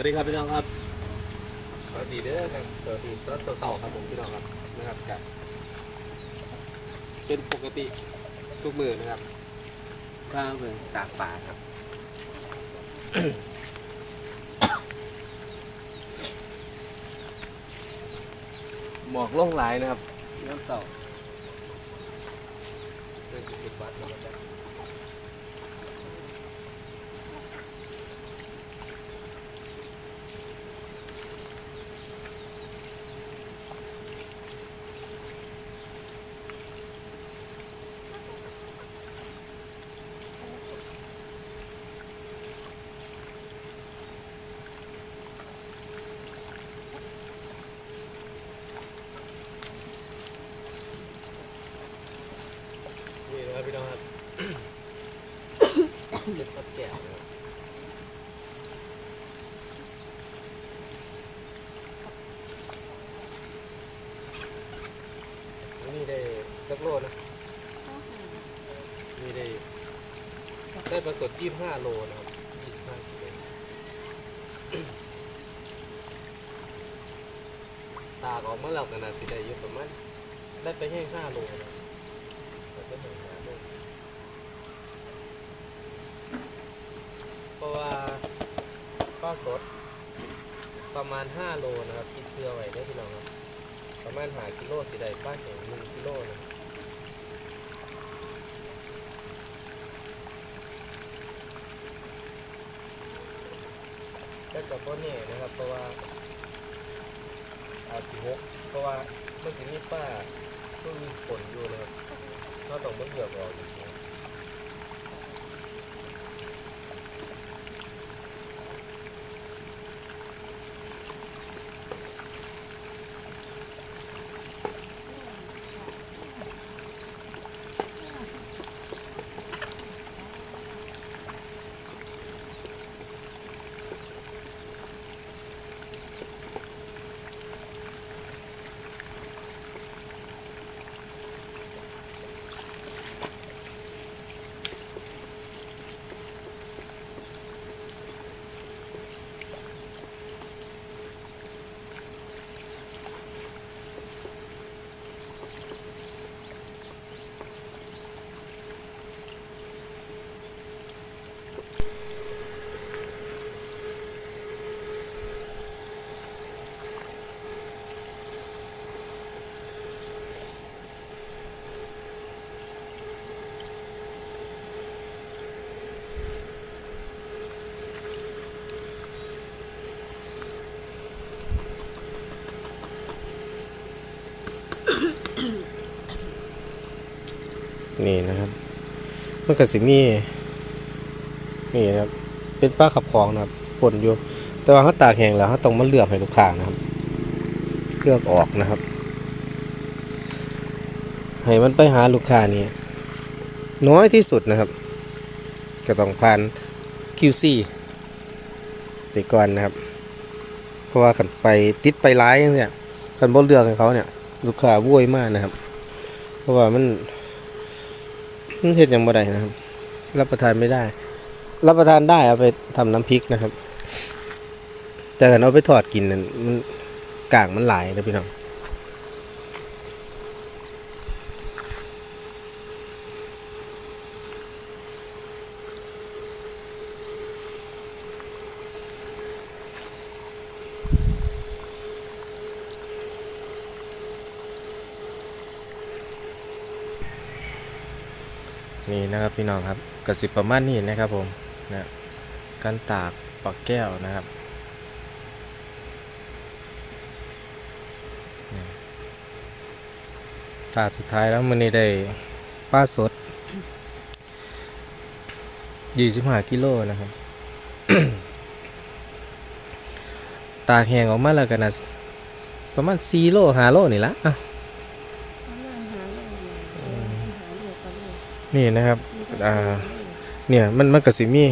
วัสดีครับพี่น้องครับ สวัสดีเด้อครับ สวัสดีตอนเสาร์ๆครับผมพี่น้องครับนะครับกับเป็นปกติทุกมือนะครับข้าวเมืองตากป่าครับหมอกล่องหลายนะครับน้ำเสาร์เรื่องสิบวัดนะครับ นี่นะ ครับพี่น้องครับเป็นพัดแก้วนะครับอันนี่ได้สักโลนะนี่ได้ได้ประสดยี่ห้าโลนะครับยี่ห้ากิโลตากออกมาแล้วกันนะสิได้เยอะประมาณได้ไปแห้งห้าโลนะ เหมือนกันเลยเพราะว่าป้าสดประมาณ 5 โลนะครับคิดเพื่อไว้ได้อพี่น้องครับ ประมาณหากิโลสิได้ป้าแข็งหนึ่งกิโลนะแต่กับพ่อเนี่ยนะครับ เพราะว่าอาสิหกเพราะว่ามันสิมีป้าเพิ่งมีฝนอยู่นะครับ เราต้อ นี่นะครับมันก็สิมีนี่นะครับ เป็นป้าขับของนะครับปนอยู่ แต่ว่าเขาตากแห้งแล้วเขาต้องมาเลือกให้ลูกค้านะครับเลือกออกนะครับ ให้มันไปหาลูกค้านี่น้อยที่สุดนะครับ ก็ต้องผ่าน QC ไปก่อนนะครับ เพราะว่าขันไปติดไปร้ายอย่างเนี้ยขันบ่เลือกให้เขาเนี่ย ลูกค้าโวยมากนะครับ เพราะว่ามัน มันเห็ดยังบ่ได้นะครับ รับประทานไม่ได้ รับประทานได้เอาไปทำน้ำพริกนะครับ แต่ถ้าเอาไปทอดกินนั่นมันกากมันหลายนะพี่น้อง นี่นะครับพี่น้องครับกระสิบประมาณนี้นะครับผมนะการตากปักแก้วนะครับตากสุดท้ายแล้วมันนี้ได้ป้าสด25กิโลนะครับ ตากแห้งออกมาแล้วกันนะประมาณ4โล5โลนี่ละอะ นี่นะครับอ่าเนี่ยมันมันก็สิมี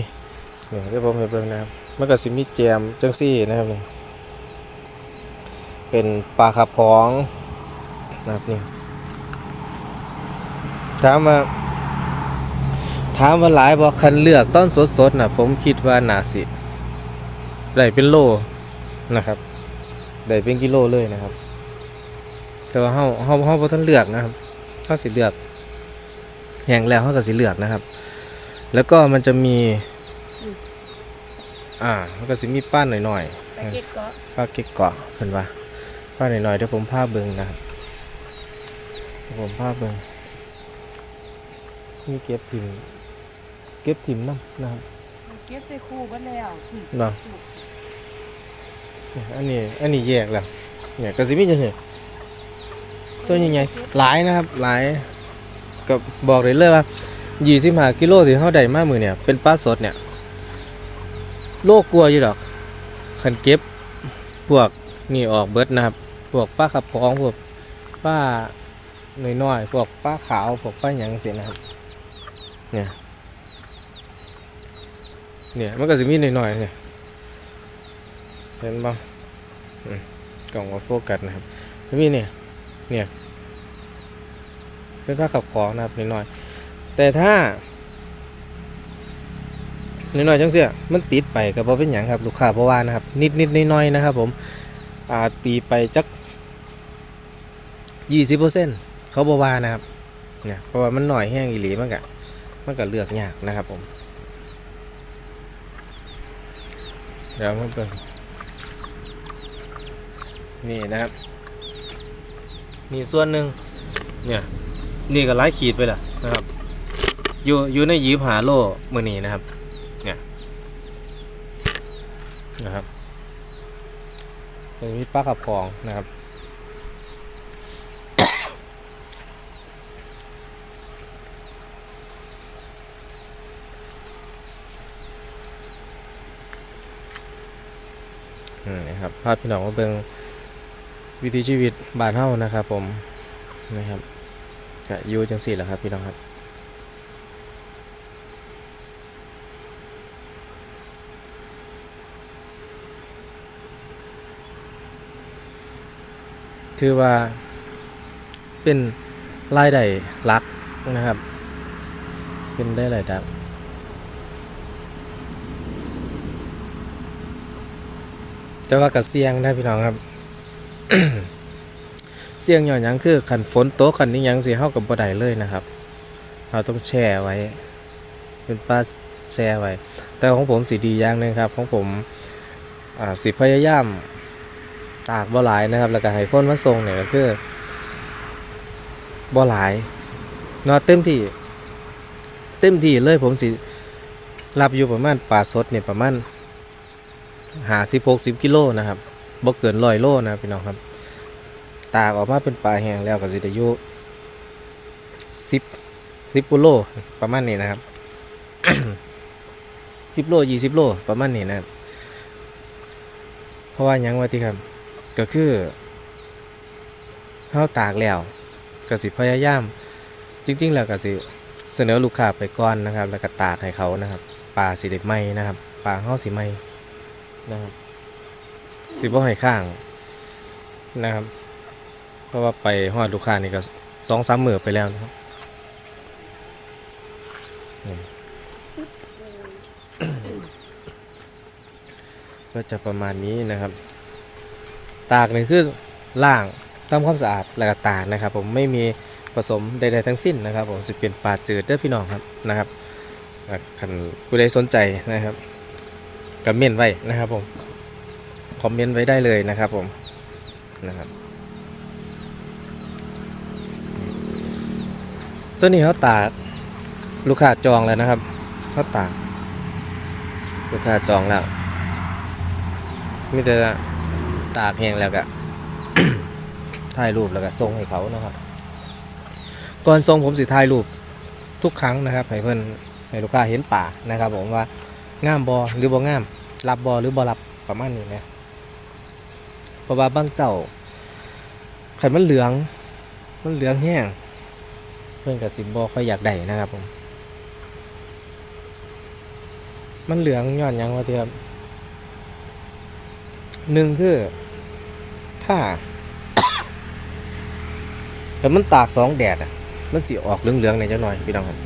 เนี่ยเดี๋ยวผมให้เบิ่งนะครับมันก็สิมีแจมจังซี่นะครับนี่เป็นปลาขับของนะครับนี่ถามว่าถามว่าหลายบ่คันเลือกต้นสดๆนะผมคิดว่านาสิได้เป็นโลนะครับได้เป็นกิโลเลยนะครับ แต่ว่าเฮาเฮาเฮาบ่ทันเลือกนะครับเฮาสิเลือก แห้งแล้วเฮาก็สิเลือกนะครับ แล้วก็มันจะมี อ่ามันก็สิมีป้านหน่อยๆไปเก็ตเก็ป้าเก็กเกาะเพิ่นว่าป้าหน่อยๆเดี๋ยวผมพาเบิ่งนะครับเดี๋ยวผมพาเบิ่งนี่เก็บถิ่มเก็บถิ่มน้ำนะครับเก็บใส่คู่กันแล้วอืมเนาะอันนี้อันนี้แยกแล้วเนี่ยก็สิมีจังซี่ตัวใหญ่ๆหลายนะครับหลาย ก็บอกได้เลยว่า25กิโลที่เฮาได้มามื้อเนี่ยเป็นปลาสดเนี่ย โลกลัวอยู่ดอกคันเก็บพวกนี่ออกเบิดนะครับ พวกปลาขับของพวกปลาหน้อยๆพวกปลาขาวพวกปลาหยังเสียนะครับ เนี่ยเนี่ยมันก็จะมีหน้อยๆเนี่ยเห็นบ้างกล่องว่าโฟกัสนะครับมีเนี่ยเนี่ย เป็นปลาขับของนะครับน้อย แต่ถ้าน้อยจังเสียมันติดไปก็บ่เป็นหยังครับลูกค้าเพราะว่านะครับ นิดนิดน้อยๆนะครับ ผมอ่าตีไปจักยี่สิบเปอร์เซ็นต์เขาบ่ว่านะครับเนี่ยเพราะว่ามันหน่อยแห้งอีหลีมันก็มันก็เลือกยากนะครับผมเดี๋ยวมาเบิ่งนี่นะครับนี่ส่วนหนึ่งเนี่ย นี่ก็ไล่ขีดไปและนะครับ อยู่อยู่ในยีบหาโลมือนี้นะครับนี่นะครับตรงนี้ปลาขับคองนะครับอืมนะครับ ภาพพี่น้องว่าเบิงวิถีชีวิตบ้านเฮานะครับผมนะครับ ก็อยู่จังสี่แหละครับพี่น้องครับถือว่าเป็นรายได้หลักนะครับ เป็นได้รายได้แต่ว่ากับเสียงนะพี่น้องครับ เสียงย้อนยังคือขันฝนตกขันนี้ยังสิเฮากับบ่ได้เลยนะครับ เราต้องแช่ไว้ เป็นป้าแช่ไว้ แต่ของผมสีดีอย่างหนึงครับ ของผมสิพยายามตากบ่หลายนะครับ แล้วก็ให้คนมาส่งเนี่ยก็คือบ่หลายนาะเต็มที่ เต็มที่เลยผมสิรับอยู่ประมาณปลาสดเนี่ยประมาณหาสิบหกสิบกิโลนะครับบ่เกินร้อยโลนะพี่น้องครับ ตากออกมาเป็นปลาแห้งแล้วก็สิได้อยู่สิบสิบโลประมาณนี้นะครับสิบโลยี่สิบโลประมาณนี้นะครับเพราะว่ายังว่าที่ครับ ก็คือเข้าตากแล้วก็สิพยายาม จริง ๆ แล้วก็สิเสนอลูกค้าไปก่อนนะครับ แล้วก็ตากให้เขานะครับปลาสีเด็ดไหมนะครับปลาเข้าสีไหมนะครับสิบ่ให้ข้างนะครับ เพราะว่าไปฮอดลูกค้านี่ก็สองสามมือไปแล้วนะครับก็จะประมาณนี้นะครับ ตากนี่คือล่างทำความสะอาดแล้วก็ตากนะครับ ผมไม่มีผสมใดๆทั้งสิ้นนะครับ ผมจะเป็นปลาจืดเด้อพี่น้องครับนะครับคันผู้ใดสนใจนะครับก็เมนไว้นะครับผมคอมเมนต์ไว้ได้เลยนะครับผมนะครับ ตัวนี้เขาตากลูกค้าจองแล้วนะครับเขาตากลูกค้าจองแล้วมีแต่ตากแห้งแล้วก็ถ่ายรูปแล้วก็ส่งให้เขานะครับ ก่อนส่งผมสิถ่ายรูปทุกครั้งนะครับให้เพื่อนให้ลูกค้าเห็นป่านะครับ ผมว่างามบอหรือบ่งาม รับบอหรือบ่รับประมาณนี้นะเพราะว่าบางเจ้าไขันมันเหลือง มันเหลืองแห้ง พื่อนกับสิบอค่อยอยากได้นะครับผม มันเหลืองย้อนยังวะเทียบหนึ่งคือถ้าแต่มันตากสองแดดอะ มันสิออกเหลืองๆในอยจังหน่อยพี่น้องครับ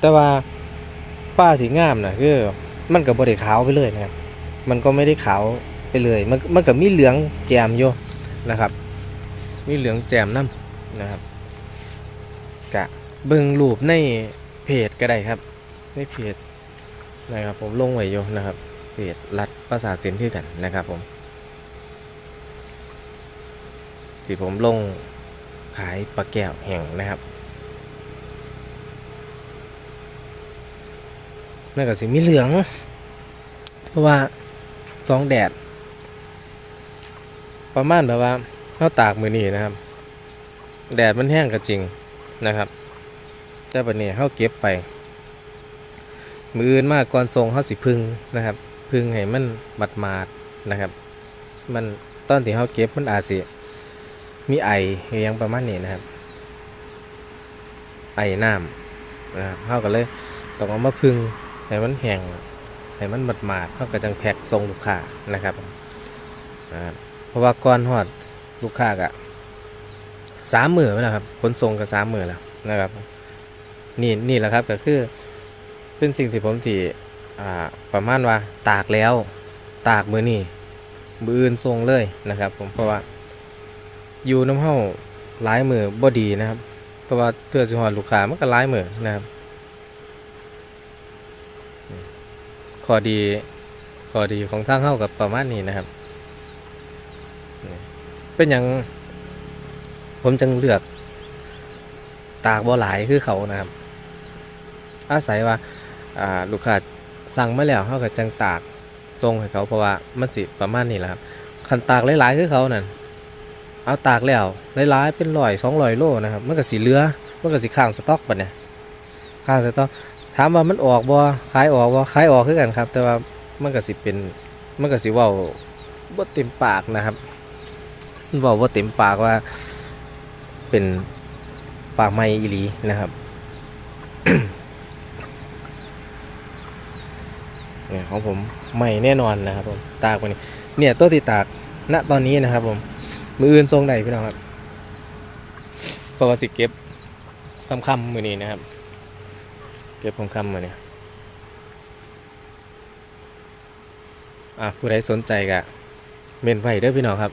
แต่ว่าป้าสีงามนะคือมันก็บ่ได้ขาวไปเลยนะครับ มันก็ไม่ได้ขาวไปเลย มันมันก็มีเหลืองแจมอยู่นะครับ มีเหลืองแจมน้ำนะครับกะเบิ่งรูปในเพจก็ได้ครับ ในเพจนะครับผมลงไว้อยู่นะครับเพจรัดภาษาสียนที่กันนะครับผมที่ผมลงขายปลาแก้วแห่งนะครับนั่นก็สิมีเหลือง เพราะว่าจองแดด ประมาณแบบว่า ข้าตากมือนี่นะครับ แดดมันแห้งก็จริงนะครับแต่ปันนี้เขาเก็บไป มืออื่นมากก่อนทรงเขาสิพึ่งนะครับ พึ่งให้มันบัดมาดนะครับ มันตอนที่เขาเก็บมันอาจสิมีไออหยังประมาณนี้นะครับ ไอน้ำนะครับเขาก็เลยต้องเอามาพึ่งให้มันแห้งให้มันบัดมาดเขาก็จังแพ็กส่งลูกค้านะครับนะเพราะว่าก่อนฮอด ลูกค้ากะสามหมื่นแล้วครับขนส่งก็สามหมื่นแล้วนะครับ นี่นี่แหละครับก็คือเป็นสิ่งที่ผมที่อ่าประมาณว่าตากแล้วตากมือนี่มืออื่นทรงเลยนะครับ ผมเพราะว่าอยู่น้ำเห้าหลายมือบ่ดีนะครับ เพราะว่าเพื่อสิฮอดลูกค้ามันก็หลายมือนะครับข้อดีข้อดีของทางเฮ้ากับประมาณนี้นะครับ เป็นอย่างผมจึงเลือก ตากบ่หลายคือเขานะครับ อาศัยว่าลูกค้าสั่งมาแล้วเขาก็จังตากทรงให้เขาเพราะว่ามันสิประมาณนี้แหละครับคันตากหลายๆคือเขานั่นเอาตากแล้วหลายๆเป็นร้อยสองร้อยโลนะครับมันก็สิเลือมันก็สิค้างสต็อกบัดเนี่ยค้างสต็อกถามว่ามันออกบ่ขายออกบ่ขายออกคือกันครับ แต่ว่ามันก็สิเป็นมันก็สิว้าบ่เต็มปากนะครับ บอกว่าเต็มปากว่า เป็นปากไม้อีหลีนะครับเนี่ยของผมใหม่แน่นอนนะครับผมตากไปนี่เนี่ยตัวที่ตากณตอนนี้นะครับ ผม มืออื่นทรงใดพี่น้องครับเพราะว่าสิเก็บคำคำมือนี้นะครับ เก็บคำคำมือนี้อะผู้ใดสนใจกะเมนไว้เด้อพี่น้องครับ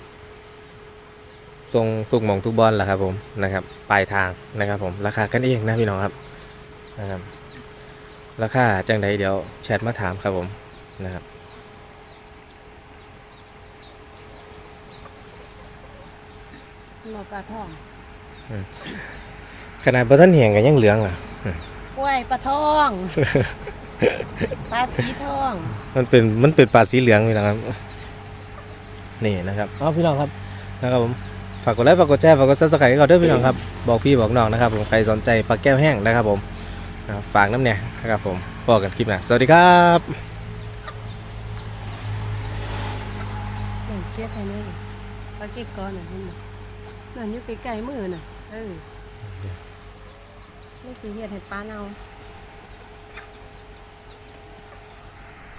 ทรงทุกหมองทุกบอลแหละครับผมนะครับปลายทางนะครับผมราคากันเองนะพี่น้องครับนะครับราคาจังใดเดี๋ยวแชทมาถามครับผมนะครับหลปลาทองขนาดบะท่านเหียงกันยังเหลืองอะกล้วยปลาทองปลาสีทอง มันเป็นมันเป็นปลาสีเหลืองพี่น้องครับ นี่นะครับเอาพี่น้องครับนะครับผม ฝากกดไลค์ฝากกดแชร์ฝากกดซับสไครต์ให้เขาด้วยพี่น้องครับบอกพี่บอกน้องนะครับผมใครสนใจปลาแก้วแห้งนะครับผมฝากน้ำเนี่ยนะครับผมบอกกันคลิปหน้าสวัสดีครับเก็บให้นี่ปลาเก็บก้อนน่ะเห็นบ่นั่นอยู่ไกลๆมือน่ะเออไม่สิเฮ็ดให้ปลาเนา